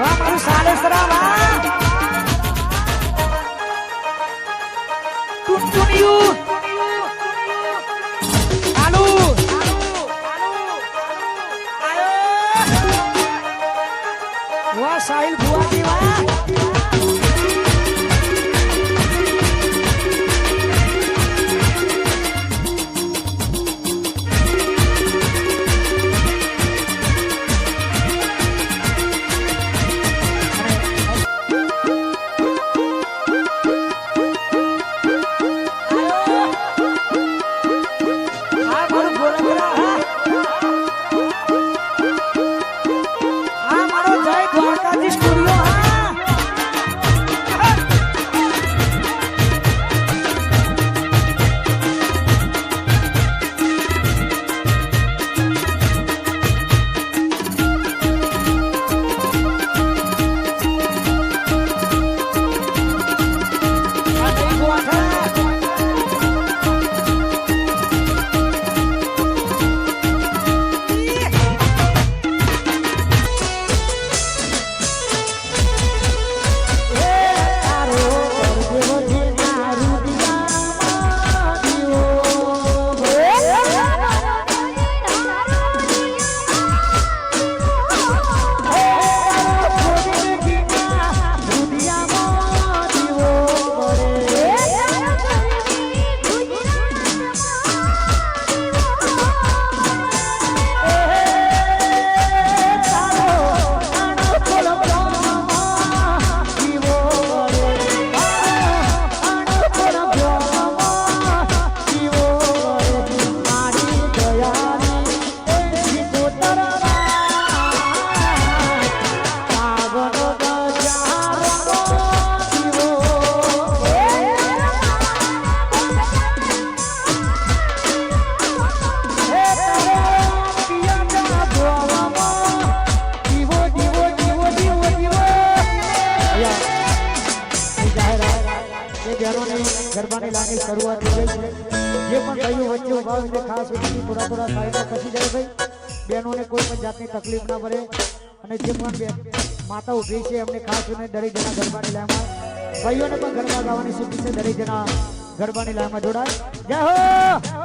જો મારું સાલેસરા માં ટુટુનિયું સાહિલ ભુવા Hey! ગરબાની લાગણી શરૂઆત થઈ ગઈ જે પણ કહ્યું વચ્ચે ઊભા હોય ખાસ વિનંતી થોડા થોડા સાઈડમાં ખસી જાય ભાઈ. બહેનોને કોઈ પણ જાતની તકલીફ ના પડે. અને જે પણ માતા ઊભી છે, એમને ખાસ કરીને દરેક જણા ગરબાની લાઈનમાં ભાઈઓને પણ ગરબા ગાવાની સૂચિ છે, દરેક જણા ગરબાની લાઈનમાં જોડાય. જય હો!